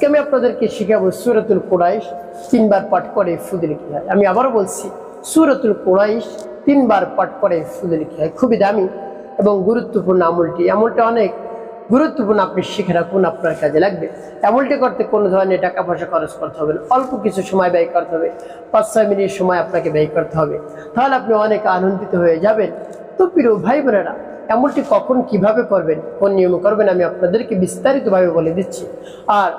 আজকে আমি আপনাদেরকে শিখাবো সুরাতুল কোরাইশ তিনবার পাঠ করে ফুদিল কি হয় আমি আবারও বলছি, সুরাতুল কোরাইশ তিনবার পাঠ করে ফুদিল কি হয় খুবই দামি এবং গুরুত্বপূর্ণ আমলটি। আমলটা অনেক গুরুত্বপূর্ণ, আপনি শিখে রাখুন, আপনার কাজে লাগবে। এমনটি করতে কোনো ধরনের টাকা পয়সা খরচ করতে হবে না। অল্প কিছু সময় ব্যয় করতে হবে। পাঁচ, ছয় মিনিট সময় আপনাকে ব্যয় করতে হবে। তাহলে আপনি অনেক আনন্দিত হয়ে যাবেন। তো প্রিয় ভাই বোনেরা এমনটি কখন কীভাবে করবেন, কোন নিয়মে করবেন, আমি আপনাদেরকে বিস্তারিতভাবে বলে দিচ্ছি। আর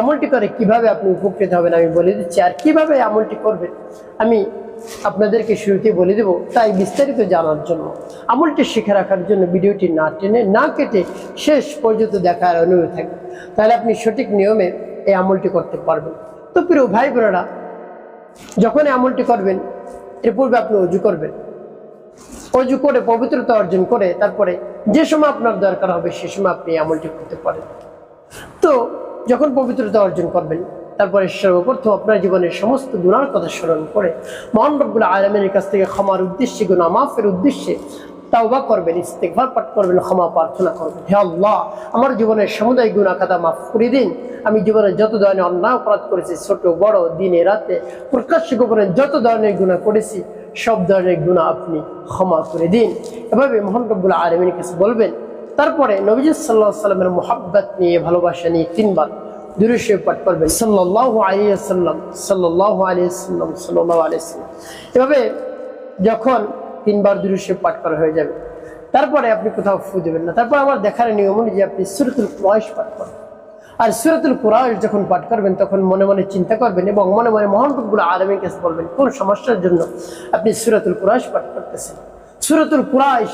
এমনটি করে, কীভাবে আপনি উপকৃত হবেন আমি বলে দিচ্ছি। আর কীভাবে আমলটি করবেন, আমি আপনাদেরকে শুরুতে বলে দেব, তাই বিস্তারিত জানার জন্য। আমলটি শিখে রাখার জন্য ভিডিওটি না টেনে, না কেটে শেষ পর্যন্ত দেখার অনুরোধ থাকবে। তাহলে আপনি সঠিক নিয়মে এই আমলটি করতে পারবেন। তো প্রিয় ভাই বোনেরা যখন আমলটি করবেন, এর পূর্বে আপনি অজু করবেন। অজু করে পবিত্রতা অর্জন করে, তারপরে যে সময় আপনার দরকার হবে, সে সময় আপনি আমলটি করতে পারেন। তো যখন পবিত্রতা অর্জন করবেন, তারপরে সর্বপ্রথম আপনার জীবনের সমস্ত গুণার কথা স্মরণ করে মহান রব্বুল আলমের কাছ থেকে ক্ষমার উদ্দেশ্যে গুণা মাফের উদ্দেশ্যে তাওবা করবেন ইস্তেকভার পাঠ করবেন, ক্ষমা প্রার্থনা করবেন। হে আল্লাহ, আমার জীবনের সমুদায় গুণা খাতা মাফ করে দিন। আমি জীবনে যত ধরনের অন্যায় অপরাধ করেছি, ছোট, বড়, দিনে, রাতে, প্রকাশ্য গোপনে যত ধরনের গুণা করেছি, সব ধরনের গুণা আপনি ক্ষমা করে দিন। এভাবে মোহান রব্বুল আলমীর কাছে বলবেন তারপরে নবীজ সাল্লাহ সাল্লামের মোহাব্বত নিয়ে, ভালোবাসা নিয়ে তিনবার দুরুশে পাঠ করবেন। সাল্লাহ আলিয়াল্লাম সাল্লাহ আলিয়াল্লাম সাল্লাহ আলিয়াল্লাম এভাবে যখন তিনবার দুরুশে পাঠ করা হয়ে যাবে, তারপরে আপনি কোথাও ফু দেবেন না। তারপর আমার দেখার নিয়ম যে আপনি সুরতুল কুরাইশ পাঠ করবেন। আর সুরতুল কুরাইশ যখন পাঠ করবেন, তখন মনে মনে চিন্তা করবেন এবং মনে মনে মহানটুকগুলো আলমীর কাছে বলবেন, কোন সমস্যার জন্য আপনি সুরতুল কুরাইশ পাঠ করতেছেন? সুরতুল কুরাইশ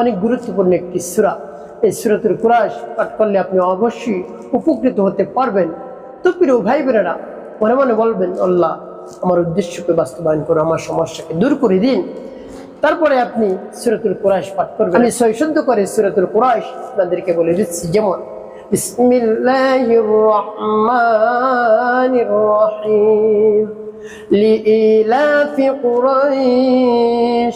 অনেক গুরুত্বপূর্ণ একটি সুরা। এই সুরতুল কুরাইশ পাঠ করলে আপনি অবশ্যই উপকৃত হতে পারবেন তো প্রিয় ভাই বোনেরা মনে মনে বলবেন আল্লাহ আমার উদ্দেশ্যকে বাস্তবায়ন করে আমার সমস্যাকে দূর করে দিন তারপরে আপনি সুরতুল কুরাইশ পাঠ করবেন আমি সৈশুদ্ধ করে সুরতুল কুরাইশ আপনাদেরকে বলে দিচ্ছি যেমন بسم الله الرحمن الرحيم لإيلاف قريش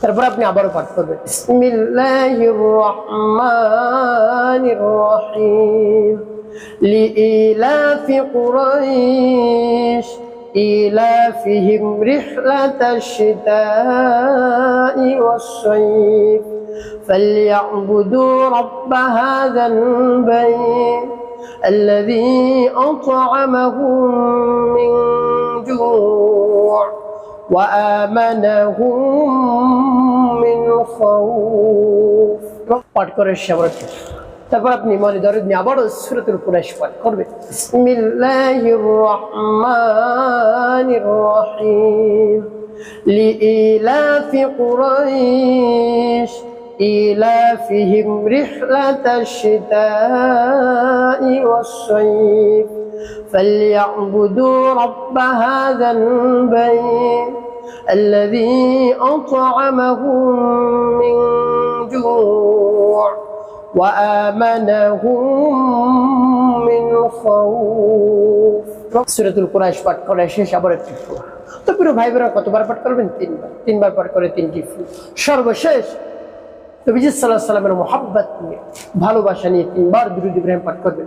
তারপর আপনি আবারও পাঠ করবেন বিসমিল্লাহির রহমানির রহিম لإيلاف قريش إيلافهم رحلة الشتاء والصيف فليعبدوا رب هذا البيت الذي أطعمهم من جوع وآمنهم من خوف পাঠ করে সেবাটি তারপর আপনি মনে দরদ নিয়ে আবারও সুরতুল কুরাইশ পাঠ করবেন বিসমিল্লাহির রহমানির রহিম لإيلاف قريش إيلافهم رحلة الشتاء والصيف فليعبدوا رب هذا البيت الذي أطعمهم من جوع وآمنهم من خوف সুরাতুল কুরাইশ পাঠ করে শেষ আবার একটি ফুল তো প্রিয় ভাই বোনেরা কতবার পাঠ করবেন তিনবার তিনবার পাঠ করে তিনটি ফুল সর্বশেষ নবীজি সাল্লাহ সাল্লামের মোহাব্বত নিয়ে ভালোবাসা নিয়ে তিনবার দুরুদ ইব্রাহিম পাঠ করবেন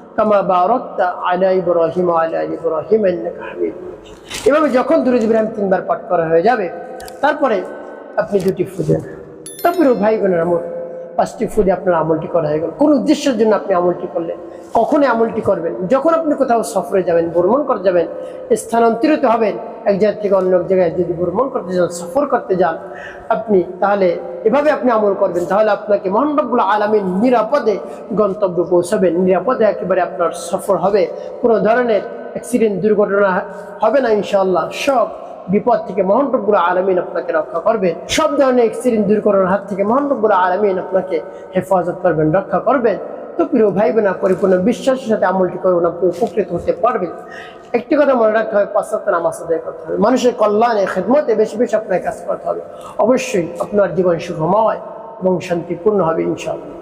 কামা বারক্তা আলা ইব্রাহিম আলা ইব্রাহিম এভাবে যখন দুরুদ ইব্রাহিম তিনবার পাঠ করা হয়ে যাবে, তারপরে আপনি দুটি ফুজেন তারপরেও ভাই বোনের আমার পাঁচটি ফুদে আপনার আমলটি করা হয়ে গেল। কোন উদ্দেশ্যের জন্য আপনি আমলটি করলেন? কখনই আমলটি করবেন যখন আপনি কোথাও সফরে যাবেন, ভ্রমণ করতে যাবেন, স্থানান্তরিত হবেন, এক জায়গা থেকে অন্য এক জায়গায় যদি ভ্রমণ করতে যান, সফর করতে যান, আপনি তাহলে এভাবে আপনি আমল করবেন, তাহলে আপনাকে মহানবুল আলমীর নিরাপদে গন্তব্য পৌঁছাবেন। নিরাপদে একেবারে আপনার সফর হবে। কোনো ধরনের অ্যাক্সিডেন্ট দুর্ঘটনা হবে না ইনশাআল্লাহ। সব বিপদ থেকে মহানবুল আলমিন আপনাকে রক্ষা করবেন সব ধরনের অ্যাক্সিডেন্ট দুর্ঘটনার হাত থেকে মহানবুল আলমিন আপনাকে হেফাজত করবেন, রক্ষা করবেন। তো প্রিয় ভাই বোনা পরিপূর্ণ বিশ্বাসের সাথে আমলটি করুন, আপনি উপকৃত হতে পারবেন। একটি কথা মনে রাখতে হবে পাশ্চাত্য নামাজ আদায় করতে হবে। মানুষের কল্যাণে, খেদমতে বেশি বেশি আপনার কাজ করতে হবে। অবশ্যই আপনার জীবন সুখময় এবং শান্তিপূর্ণ হবে, ইনশাআল্লাহ।